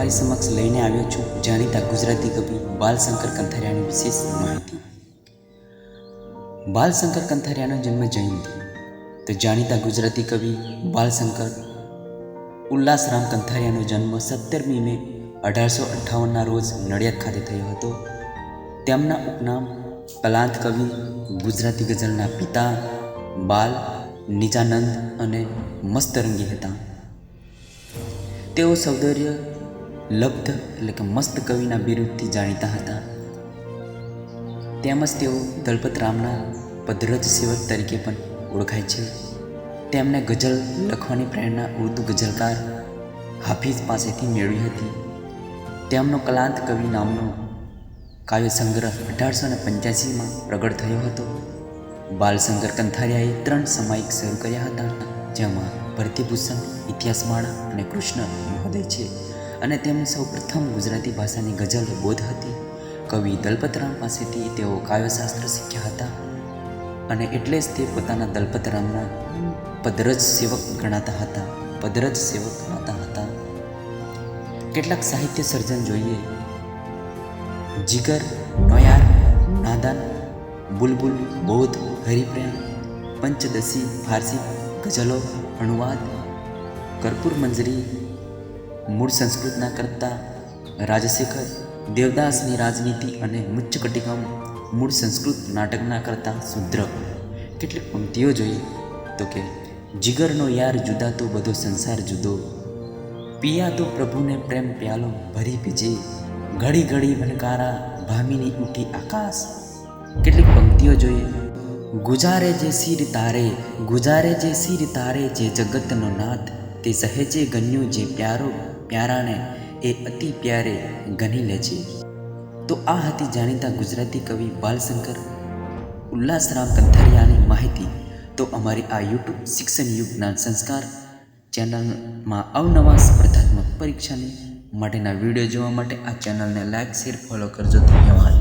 તમારી સમક્ષ લઈને આવ્યો છું, જાણીતા ગુજરાતી કવિ બાલશંકર કંથારિયાની વિશેષ માહિતી. બાલશંકર કંથારિયાનો જન્મ જયંતિ. તો જાણીતા ગુજરાતી કવિ બાલશંકર ઉલ્લાસરામ કંથારિયાનો જન્મ સત્તરમી મે અઢારસો અઠ્ઠાવનના રોજ નડિયાદ ખાતે થયો હતો. તેમના ઉપનામ કલાંત કવિ, ગુજરાતી ગઝલના પિતા, બાલ નિજાનંદ અને મસ્તરંગી હતા. તેઓ સૌંદર્ય લબ્ધ એટલે કે મસ્ત કવિના બિરુદથી જાણીતા હતા. તેમજ તેઓ દલપતરામના પદરજ સેવક તરીકે પણ ઓળખાય છે. તેમને ગઝલ લખવાની પ્રેરણા ઉર્દુ ગઝલકાર હાફિઝ પાસેથી મેળવી હતી. તેમનો કલાંત કવિ નામનો કાવ્ય સંગ્રહ અઢારસો ને પંચ્યાસીમાં પ્રગટ થયો હતો. બાલશંકર કંથારિયાએ ત્રણ સામાયિક શરૂ કર્યા હતા, જેમાં ભરતીભૂષણ, ઇતિહાસમાળા અને કૃષ્ણ મહોદય છે. અને તેમની સૌ પ્રથમ ગુજરાતી ભાષાની ગઝલ બોધ હતી. કવિ દલપતરામ પાસેથી તેઓ કાવ્યશાસ્ત્ર શીખ્યા હતા અને એટલે જ તે પોતાના દલપતરામના પદરજ સેવક ગણાતા હતા, પદરજ સેવક ગણાતા હતા. કેટલાક સાહિત્ય સર્જન જોઈએ. જીગર, નોયાર, નાદાન, બુલબુલ, બોધ, હરિપ્રેમ, પંચદશી, ફારસી ગઝલો, અનુવાદ, કર્પૂર મંજરી મૂળ સંસ્કૃતના કરતા રાજશેખર, દેવદાસની રાજનીતિ અને મુચ્ચકટિકમ મૂળ સંસ્કૃત નાટકના કરતા શુદ્ર. કેટલીક પંક્તિઓ જોઈએ તો કે, જીગરનો યાર જુદા તો બધો સંસાર જુદો. પિયા તો પ્રભુને પ્રેમ પ્યાલો ભરી પીજે. ઘડી ઘડી ભનકારા ભામીની ઉઠી આકાશ. કેટલીક પંક્તિઓ જોઈએ, ગુજારે જે શિર તારે, ગુજારે જે શિર તારે જે જગતનો નાથ. તે સહેજે ગન્યું જે પ્યારો પ્યારાને એ અતિ પ્યારે ગની લે છે. તો આ હતી જાણીતા ગુજરાતી કવિ બાલશંકર ઉલ્લાસરામ કંથરિયાની માહિતી. તો અમારી આ યુટ્યુબ શિક્ષણ યુગ સંસ્કાર ચેનલમાં અવનવા સ્પર્ધાત્મક પરીક્ષાની માટેના વીડિયો જોવા માટે આ ચેનલને લાઇક શેર, ફોલો કરજો. ધન્યવાદ.